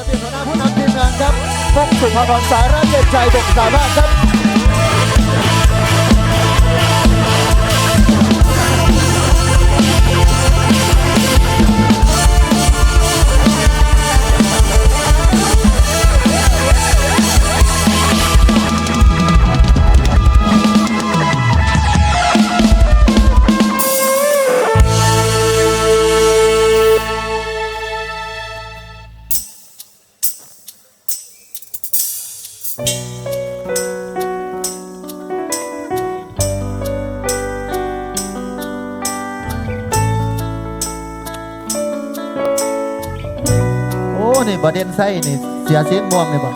ระเบียบหัวหน้าผู้นำทีมงานครับพกสุภาพรสายราชเย็นใจบกสายบ้านครับ เด่นไส้นี่เสียสียม่วงเลยบ่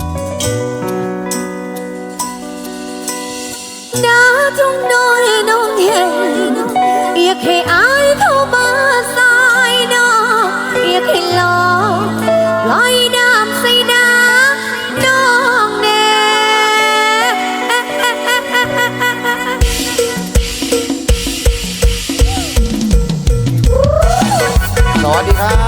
สวัสดีครับ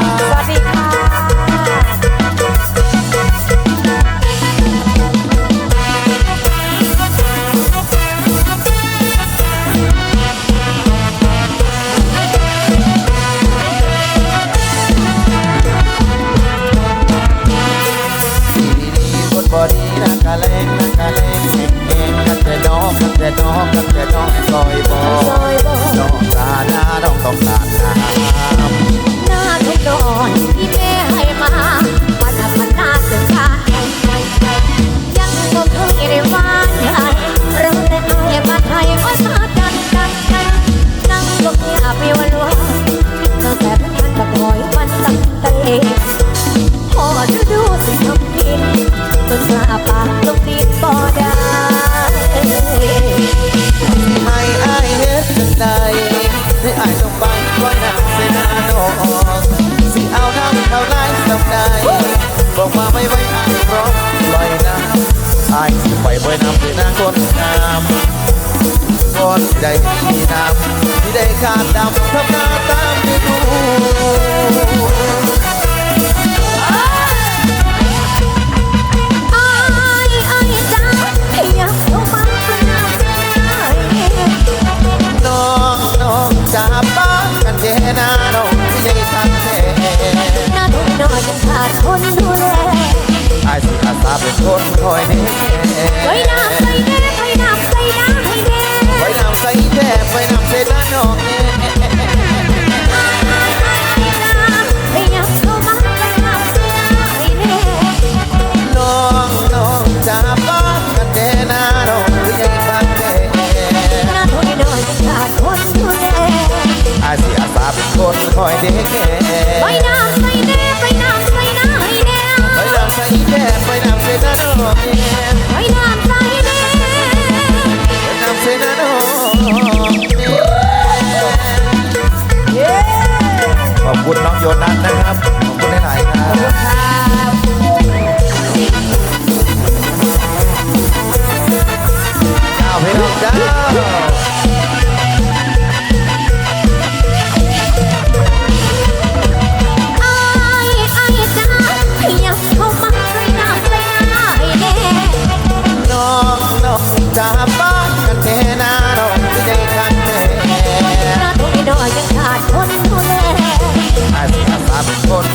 นางคนงามก่อนใดมีน้ำที่ได้ขาดดำทำหน้าตามไม่รู้ อาเป็นคนคอยเด็ก ไว้น้าไว้น่ ขอบคุณน้องโยนัทนะครับ ขอบคุณหลายนครับเจ้าพี่น้องเจ้า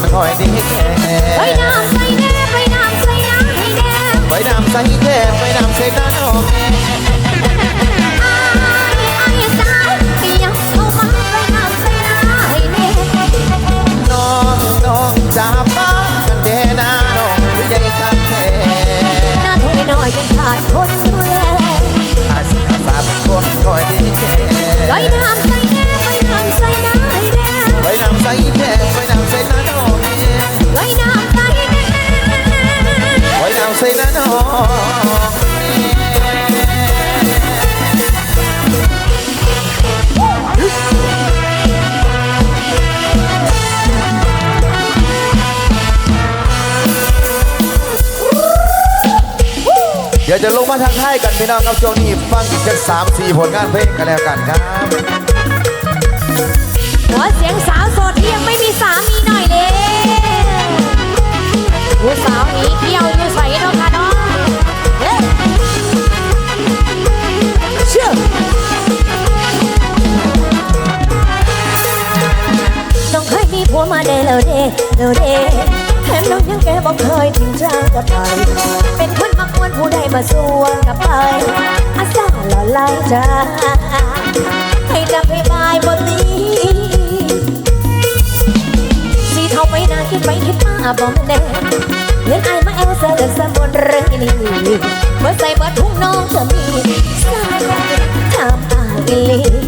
มันคอยดีแค่ใบน้ำใส่แน่ใบน้ำใส่น้ำให้แน่ใบน้ำใส่แน่ใบน้ำใส่น้ำออกแอยากจะลงมาทางท้ายกันพี่น้องครับช่วงนี้ฟังอีกสักสามสี่ผลงานเพลงกันแล้วกันครับหัวเสียงสาวโสดที่ยังไม่มีสามีหน่อยเลยผู้สาวนี้เที่ยว เด้เดแล้วเดแถมน้องยังแกบอกเคยทิ้งจ้างกับไป เป็นคนมักวนผู้ใดมาสวนกับไปอาสาหล่อไล่จ้าให้จับให้บายบนนี้สีเทาไปนาคิดไปคิดมาบอกแน่เงินไอายมาแอลเสือเดินสมบนเรนี้เมื่อใส่เบิดทุ่งน้องจะมีสายทำอายอีหลี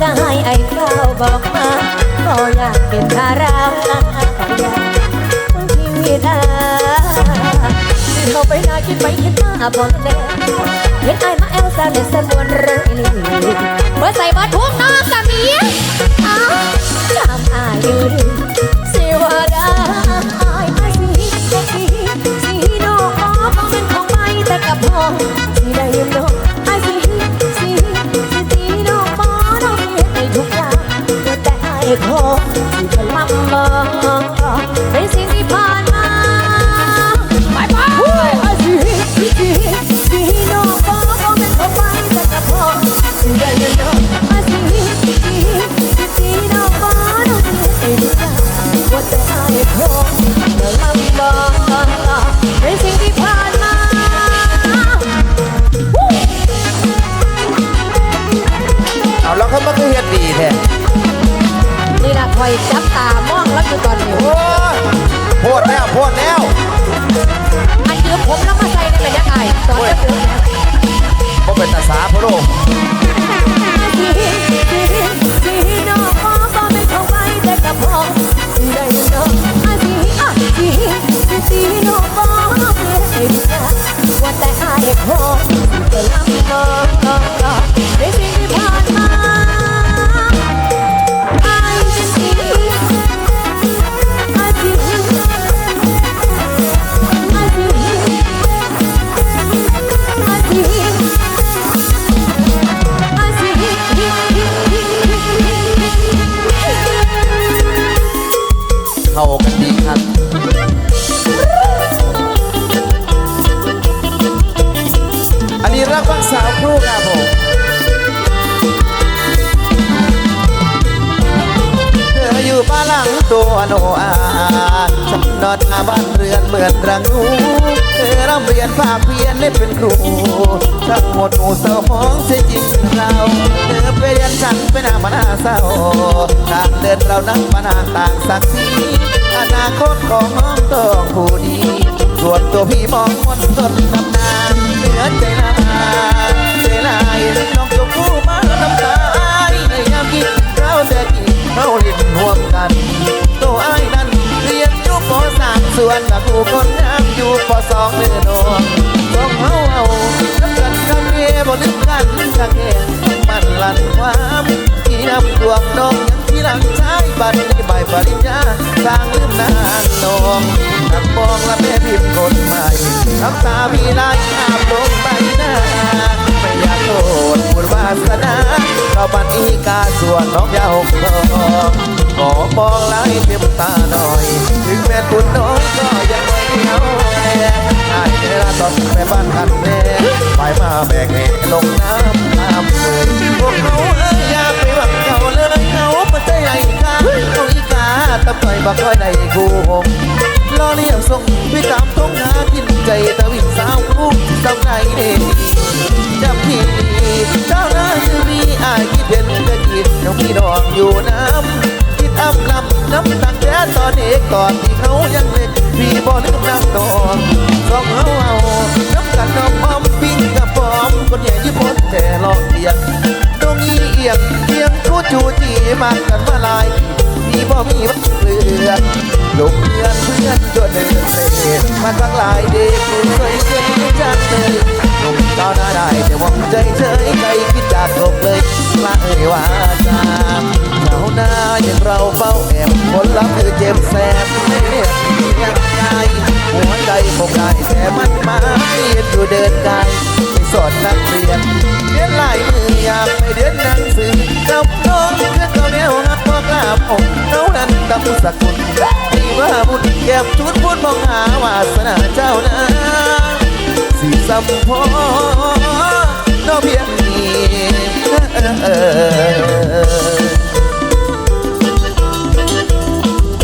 ไอ้น้องก็ให้ไอ้เฝ้าบอกมาก็อยากเป็นดาราทั้งชีวิตอะที่เขาไปนาคิดไปคิดมาบอแน่เห็นไอ้มาแอลซาเดสมวนเรื่องนี้เมื่อใส่บัตร เข้ากันดีครับอันนี้รักวังสาวครูครับผม ตัวโนอาฉันนอนหน้าบ้านเรือนเหมือนรังงูเธอร่ำเรียนภาคเพียนได้เป็นครูช่างหมดหนูเศร้ามองเสียจริงเราเธอไปเรียนฉันไปนามาหน้าเศร้าทางเดินเรานั้นมาทาต่างสักสีอนาคตของน้องต้องผู้ดีส่วนตัวพี่มองมนต้นตำ ริญญาสร้างลืมนานนองนักมองและแม่พิมพ์คนใหม่น้ำตาพี่ไหลอาบลงใบหน้าไม่อยากโทษบุญวาสนาเราบันอีกาส่วนน้องยาวคอขอมองไหลเต็มตาหน่อย ถึงแม้บุญน้อยก็ยังไม่เอาแน่ไอ้เวลาตอนไปบ้านกันแม่ไปมาแบกเหลงน้ำน้ำเลยพวกเขาเอ้ยอยากไปหวังเขาเลยเขาปัจจัยไรค่ะเขาอีกา ตะไปบักค่อยได้กูหงล้อเลี้ยวส่งพี่ตามท้องหากินใจตะวิ่งสาวกูสาวไงเด็จับพี่เจ้าหน้าชื่อมีอายคิดเห็นก็คิดน้องพี่น้องอยู่น้ำคิดอ้ำลำน้ำตักแก่ตอนเด็กก่อนที่เขายังเล็กพี่บ่ลืมน้ำนองสองเอาเอาน้ำกันน้องอ้อมปิ้งกับปอมคนใหญ่ที่พ้นแต่หลอกเดียงตรงนี้เอียงเอียงทูจูอยู่ที่มากันมาลาย บ่มีวันเลือลูกเพื่อนเพื่อนจนเดินเล่มาทั้งหลายเด็กเคยเจอจังเลยหนุ่มสาวหน้าได้แต่หวังใจเฉยใจคิดจากโลกเลยมาเอ่ยว่าจาชาหน้าอย่างเราเฝ้าแอบผลลัพธ์คือเจ็บแสบ สกุลที่ว่าบุญเก็บชุดพูดมองหาวาสนาเจ้านะสีสัมพอน้อเพียงนี้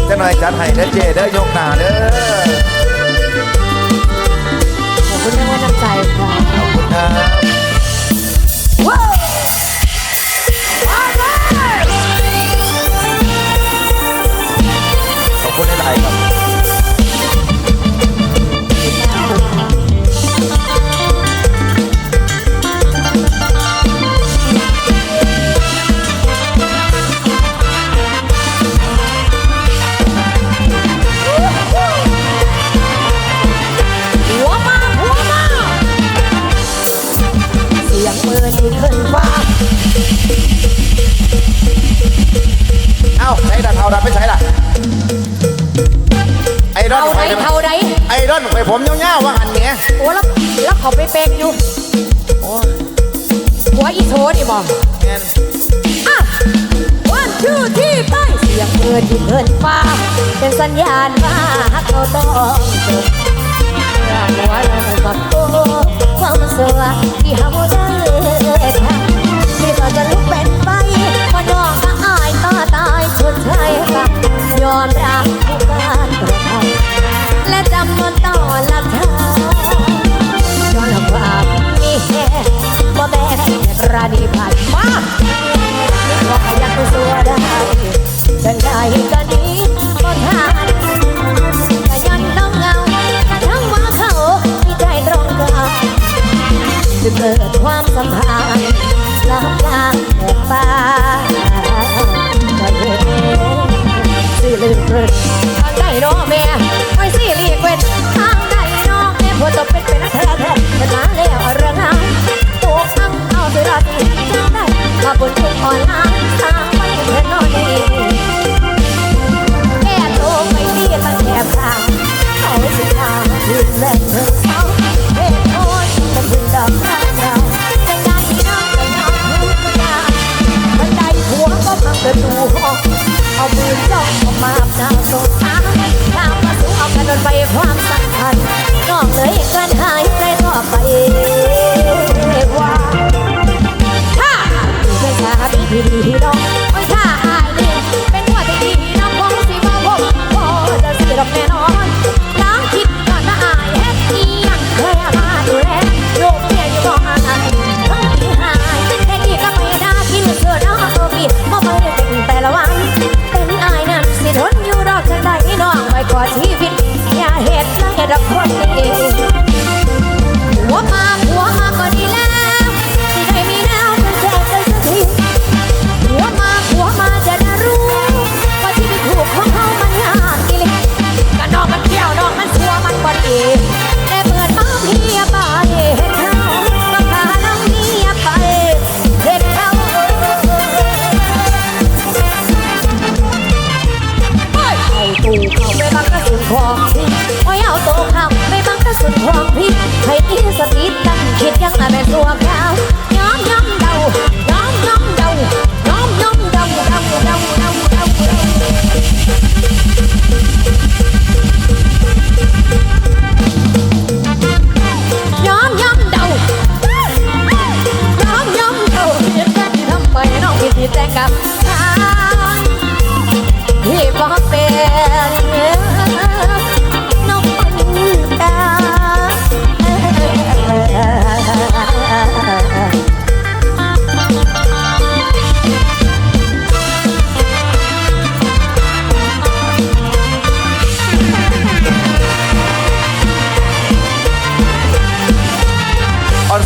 จะหน่อยจัดให้เด้อเจเด้อยกหน้าเด้อ ดไอ้รอนไปผมยาวๆว่าหันเนี้ยโอ้แล้วแล้วเขาไปเป็กอยู่โอ้หัวอีโทนี่บอกแมนอะวันชื่อที่ไปเสียงมือที่ขึ้นฟ้า เป็นสัญญาณว่าเขาต้องจบเรื่องหัวเรากับตัวความสวยที่เขาได้ทำที่เราจะลุกเป็นไปว่าน้องก็อายต่อตายชดใช้กับย สัมพันธ์ลับลางแบบฟ้าก็เห็นสิลืมเรื่อทางใดน้อแม่ไว้สิลีกเว้นทางใดน้อแม่ผัวตบเป็นเป็นแท้แท้เป็นมาแล้วเรื่องงานโอ้อังเอาสิราตรีจังได้มาบนทุกออนไลน์ทางไปเพื่อนนอนดีแก้ตัวไม่ดีตั้งแอบทางเขาสิทางยืนเล่เธอ เอามือจ้องออกมาหาโซฟาตามมาสู่เอากันโดนไปความสัมพันธ์น้องเลยกันหายใจต่อไปว่า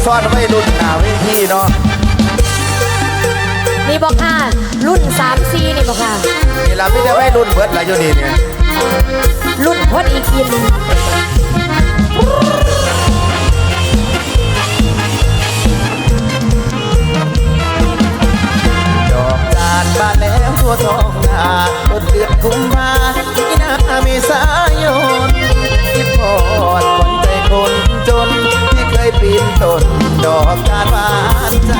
ซ่อนไม่รุ่นหนาเวทีเนาะนี่บอกค่ะ รุ่น3 4นี่บอกค่ะ นี่เราไม่ได้ไม่รุ่นเบิดละอยู่นี่เนี่ยรุ่นพอดีกินดอกจานบานแล้วทั่วท้องนาต้นเดือนกุมภามีนาเมษายนคิดพอ ปีนต้นดอกจานหวานใจ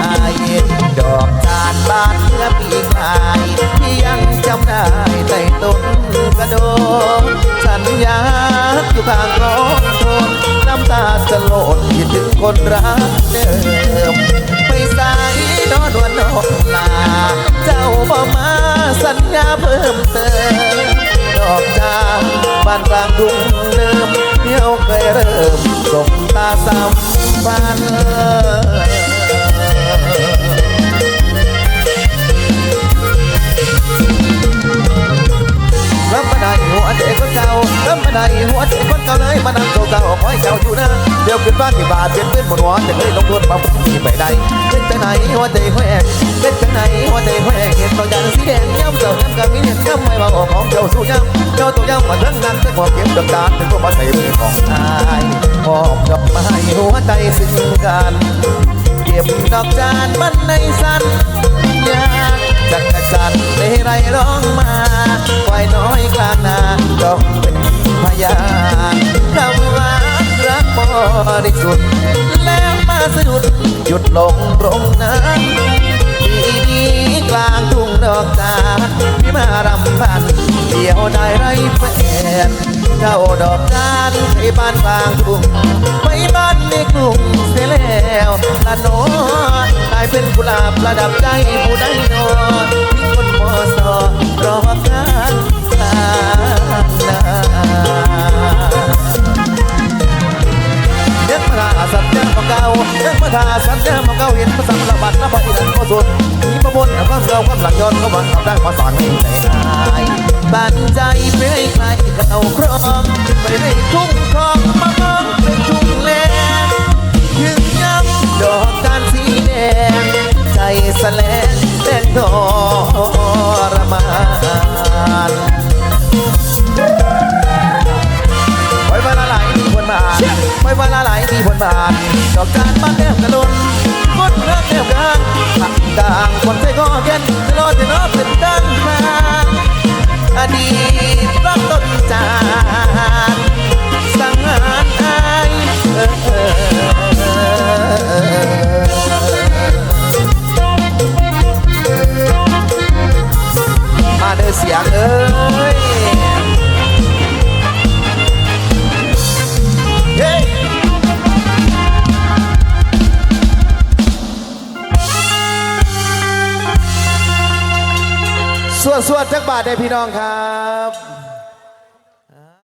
ดอกจานบานเมื่อปีกลายที่ยังจำได้ใต้ต้นกระโดดสัญญาอยู่ข้างกองทนน้ำตาจะโลดคิดถึงคนรักเดิมไปสายนอนวันนอนลา เจ้าบ่มาสัญญาเพิ่มเติมดอกจามบ้านกลางทุ่งเดิมเที่ยวเคยเริ่มส่งตาสัม ฝัน รับมาได้หัวใจคนเก่าเลยมานั่งเก่าๆคอยเจ้าอยู่นะเดี๋ยวขึ้นบ้านที่บาทเปลี่ยนเป็นบนหัวจะเลยลงทุนมาพุ่งที่ไปได้เป็นจังไหนหัวใจแหวกเป็นจังไหนหัวใจแหวกเห็นตัวอย่างสีแดงย้ำเจ้าย้ำกับมีเห็นย้ำไม่มาออกของเจ้าสู้ย้ำเจ้าตัวย้ำมาทั้งนั้นแต่ความเก็บดอกดานเป็นพวกมาใส่มือของอายมอบดอกไม้หัวใจซึ่งกันเก็บดอกจานมันในสันยากจักรจันทร์เลไรร้องมาควายน้อยกลางนาต้องเป็น พยานคำว่ารักบริสุทธิ์แล้วมาสะดุดหยุดลงตรงนั้นปีนี้กลางทุ่งดอกจานพี่มารำพันเดียวได้ไรแฟนเจ้าดอกจานให้บ้านกลางทุ่งไม่บ้านในกรุงเสียแล้วละโนอนกลายเป็นกุหลาบประดับใจผู้ใดนอนทิ้งคนมอสอรอการ กลางนายังมาทาสัญญาของเก่ายังมาทาสัญญาของเก่าเห็นมาษาละบัดละบัดอีนั้นก็สุดมีประมวลแล้วก็เสื่อมความหลังย้อนก็มันทำได้มาสั่งให้ใจหายบันใจไปให้ใครก็เอาครองไปให้ทุ่งทองมาเมือง ไว้วันละหลายมีผลบาทดอกจานบ้านแก้วกระลุนคนรักแนบกลางผักกลางคนใจก็เย็นตลอดจะนอเป็นดัน น้องครับ